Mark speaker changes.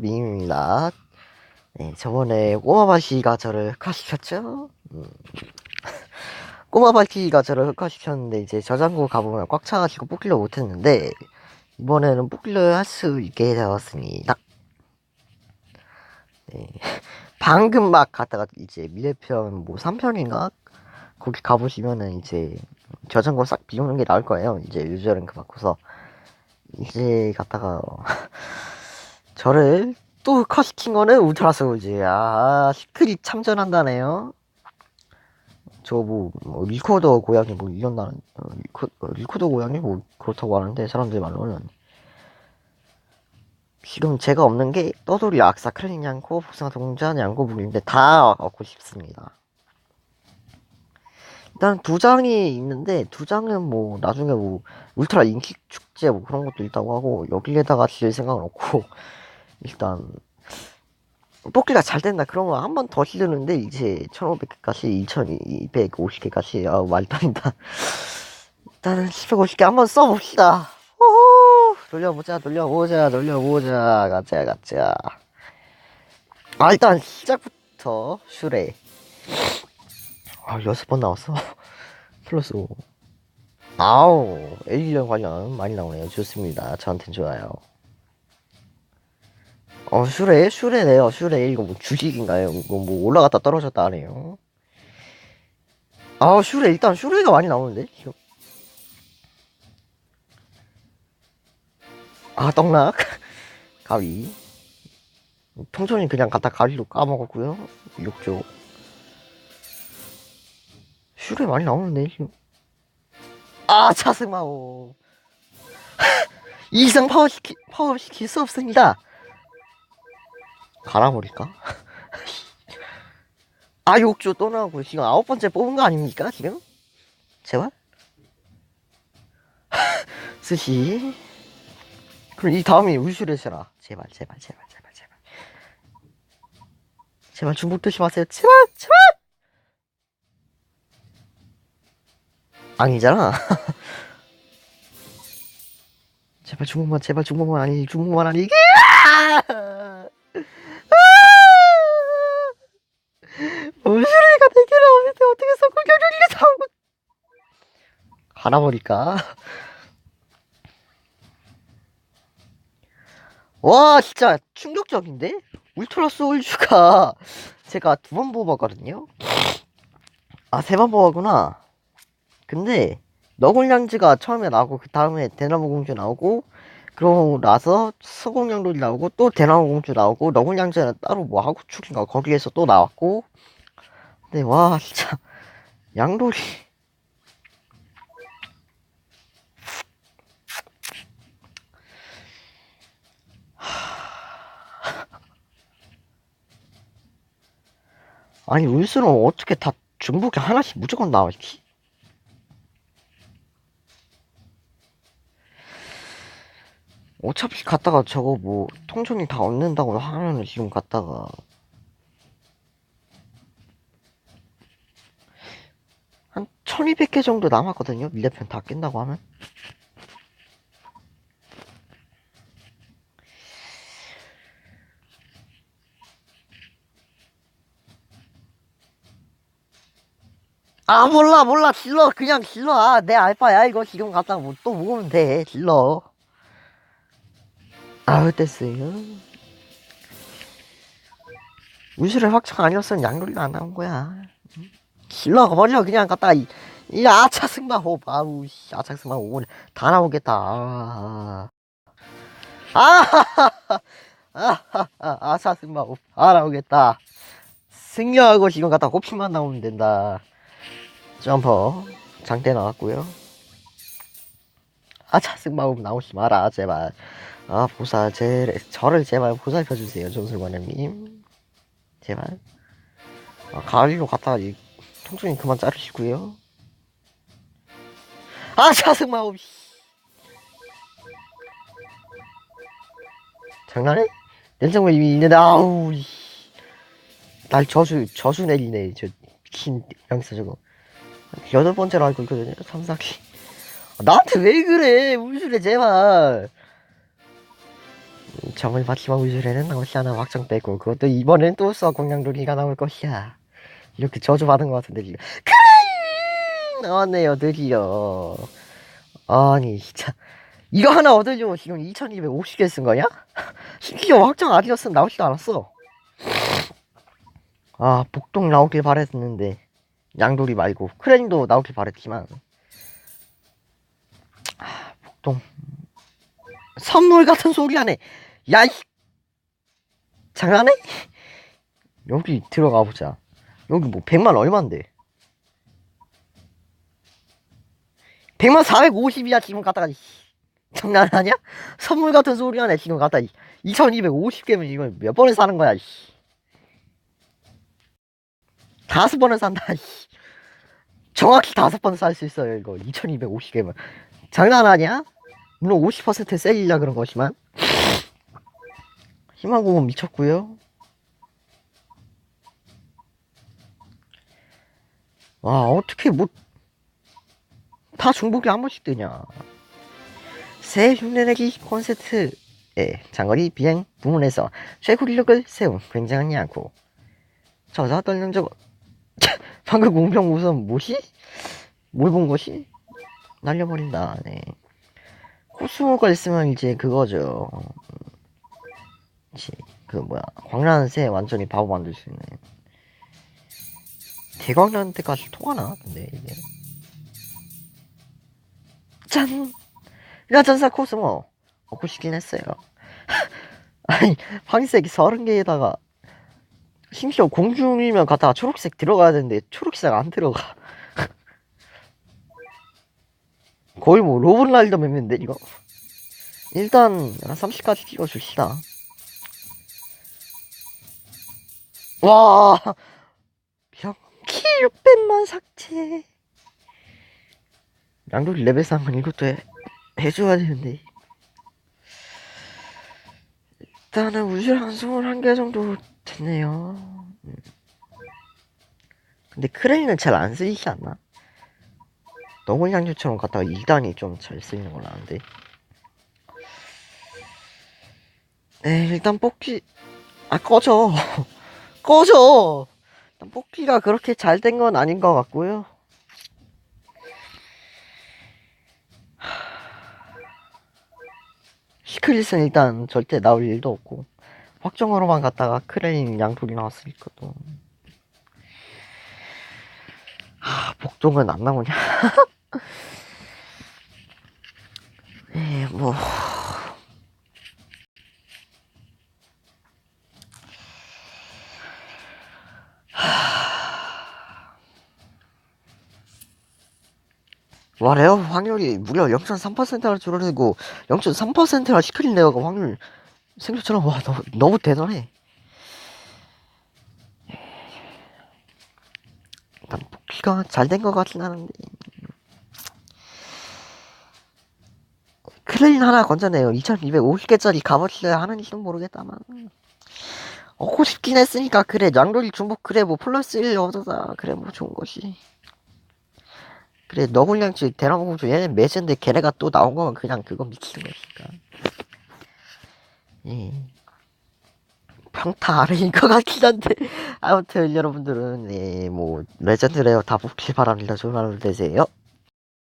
Speaker 1: 밍입니다. 네, 저번에 꼬마바시가 저를 흑화시켰죠? 음. 꼬마바시가 저를 흑화시켰는데, 이제 저장고 가보면 꽉 차가지고 뽑기를 못했는데, 이번에는 뽑기를 할 수 있게 되었습니다. 네. 방금 막 갔다가 이제 미래편 뭐 3편인가? 거기 가보시면은 이제 저장고 싹 비우는 게 나올 거예요. 이제 유저랭크 바꿔서. 이제 갔다가, 저를 또 컷시킨 거는 울트라소울즈. 아, 시크릿 참전한다네요. 저 뭐, 뭐 리코더 고양이 뭐 이런다는, 어, 리코, 어, 리코더 고양이 뭐 그렇다고 하는데, 사람들 말로는. 지금 제가 없는 게 떠돌이 악사 크레닌 양코 복숭아 동전 양고 불인데 다 얻고 싶습니다. 일단 두 장이 있는데 두 장은 뭐 나중에 뭐 울트라 인기 축제 뭐 그런 것도 있다고 하고 여기에다가 질 생각은 없고 일단 뽑기가 잘 된다. 그러면 한 번 더 실르는데 이제 1500개까지 2250개까지 아 말도 안 된다. 일단은 750개 한번 써봅시다. 호호 돌려보자 돌려보자 돌려보자. 가자 가자. 아 일단 시작부터 슈레. 아 여섯 번 나왔어? 플러스 5 아우 에일리언 관련 많이 나오네요. 좋습니다. 저한텐 좋아요 어 슈레 슈레네요. 슈레 이거 뭐 주식인가요? 이거 뭐 올라갔다 떨어졌다 하네요. 아 슈레 일단 슈레가 많이 나오는데. 아 떡락? 가위. 통천이 그냥 갖다 가위로 까먹었고요. 욕조. 슈레 많이 나오는데. 아 차승마오. 이상 파워 시키 파워 시킬 수 없습니다 갈아버릴까? 아 욕조 또 나오고 지금 아홉 번째 뽑은 거 아닙니까 지금? 제발 스시. 그럼 이 다음이 울슈레시라. 제발 제발 제발 제발 제발 제발 중복 조심하세요. 제발 제발 아니잖아. 제발 중복만 제발 중복만 아니 중복만 아니 이게 없는데 어떻게 성공 결정리가 사오고 갈아버릴까? 와 진짜 충격적인데? 울트라 소울즈가 제가 두 번 뽑았거든요? 아 세 번 뽑았구나 근데 너굴량즈가 처음에 나오고 그 다음에 대나무 공주 나오고 그러고 나서 수공양돌이 나오고 또 대나무 공주 나오고 너굴량즈는 따로 뭐 하고 축인가 거기에서 또 나왔고 근데 와 진짜. 양돌이. 아니 울스는 어떻게 다 중복이 하나씩 무조건 나왔지? 어차피 갔다가 저거 뭐 통존이 다 얻는다고 하면은 지금 갔다가 한 1200개 정도 남았거든요. 밀레편 다 깬다고 하면. 아 몰라 몰라. 질러. 그냥 질러. 아, 내 알바야 이거. 지금 갔다가 뭐또 먹으면 돼. 질러. 아우 됐어요. 우수를 확정 아니었으면 양돌이가 안 나온 거야 질러 버려. 그냥 갔다가 이, 이 아차 승마호 아우 씨 아차 승마호 오늘 다 나오겠다. 아 아하하하 아하하 아차 승마호 다 나오겠다. 승려하고 지금 갔다 호피만 나오면 된다. 점퍼 장대 나왔고요. 아차 승마호 나오지 마라 제발. 아 보사 제 저를 제발 보살펴 주세요 전술관장님. 제발. 아, 가을로 갔다가 이 통증이 그만 자르시고요. 아 차승마법 장난해? 냉장고에 이미 있는데 아우 이. 날 저수 저수 내리네 저 미친 양사 저거. 여덟 번째로 알고 있거든요 삼사기. 나한테 왜 그래? 울수래 제발. 정을 마지막 우주에는 나오지 않아 확정 빼고 그것도 이번엔 또 썩공룡돌이가 나올 것이야 이렇게 저주받은 것 같은데 지금 크라잉 나왔네요 드디어. 아니 진짜. 이거 하나 얻으려고 지금 2250개 쓴 거냐? 심지어 확정 아니었으면 나오지도 않았어. 아 복동 나오길 바랬는데. 양돌이 말고. 크레인도 나오길 바랬지만. 아 복동. 선물 같은 소리 하네. 야이! 장난해? 여기 들어가 보자 여기 뭐 100만 얼만데 100만 450이야 지금 갖다가 이 장난하냐? 선물 같은 소리 하네 지금 갖다 2250개면 이걸 몇 번을 사는 거야 씨. 다섯 번은 산다. 씨. 정확히 다섯 번 살 수 있어요. 이거 2,250개면 장난하냐? 물론 50% 세일이라 그런 것이만 희망고문 미쳤고요. 와 어떻게 뭐 다 중복이 한 번씩 뜨냐? 새 흉내내기 콘서트의 장거리 비행 부문에서 최고 기록을 세운 굉장한 양코 저자 떨는 적 방금 공평 우선 뭐시? 뭘본 것이? 날려버린다, 네. 코스모가 있으면 이제 그거죠. 이제 그 뭐야, 광란새 완전히 바보 만들 수 있는. 대광란한테까지 통하나? 근데 이게. 짠! 라전사 코스모! 먹고 싶긴 했어요. 아니, 황색이 서른 개에다가 심지어 공중이면 갖다가 초록색 들어가야 되는데 초록색 안 들어가. 거의 뭐 로봇라이더 맵인데 이거. 일단 한 30까지 찍어줍시다. 와 600만 삭제. 양돌이 레벨 상은 이것도 해, 해줘야 되는데. 일단은 우주 한숨을 한개 정도 됐네요. 음. 근데 크레인은 잘 안 쓰이지 않나? 너굴양주처럼 갖다가 2단이 좀 잘 쓰이는 건 아는데. 네, 일단 뽑기, 아, 꺼져. 꺼져! 뽑기가 그렇게 잘 된 건 아닌 것 같고요. 시크릿은 일단 절대 나올 일도 없고. 확정으로만 갔다가 크레인 양풀이 나왔으니까 또. 하, 복종은 안 나오냐? 에, 뭐. 와, 레어 확률이 무려 0.3%나 줄어들고 0.3%나 시크릿 레어가 확률 생각처럼 와 너무, 너무 대단해. 일단 복귀가 잘 된 것 같진 않은데. 크레인 하나 건져내요. 2250개짜리 값어치를 하는지는 모르겠다만. 얻고 싶긴 했으니까 그래. 양돌이 중복 그래. 뭐 플러스 1 얻어다 그래 뭐 좋은 것이 그래 너굴량치 대나무 공주 얘는 매진데 걔네가 또 나온 거면 그냥 그거 미치는 거니까. 예. 평타 아래인 것 같긴 한데. 아무튼 여러분들은 예, 뭐 레전드 레어 다 복귀 바랍니다. 좋은 하루 되세요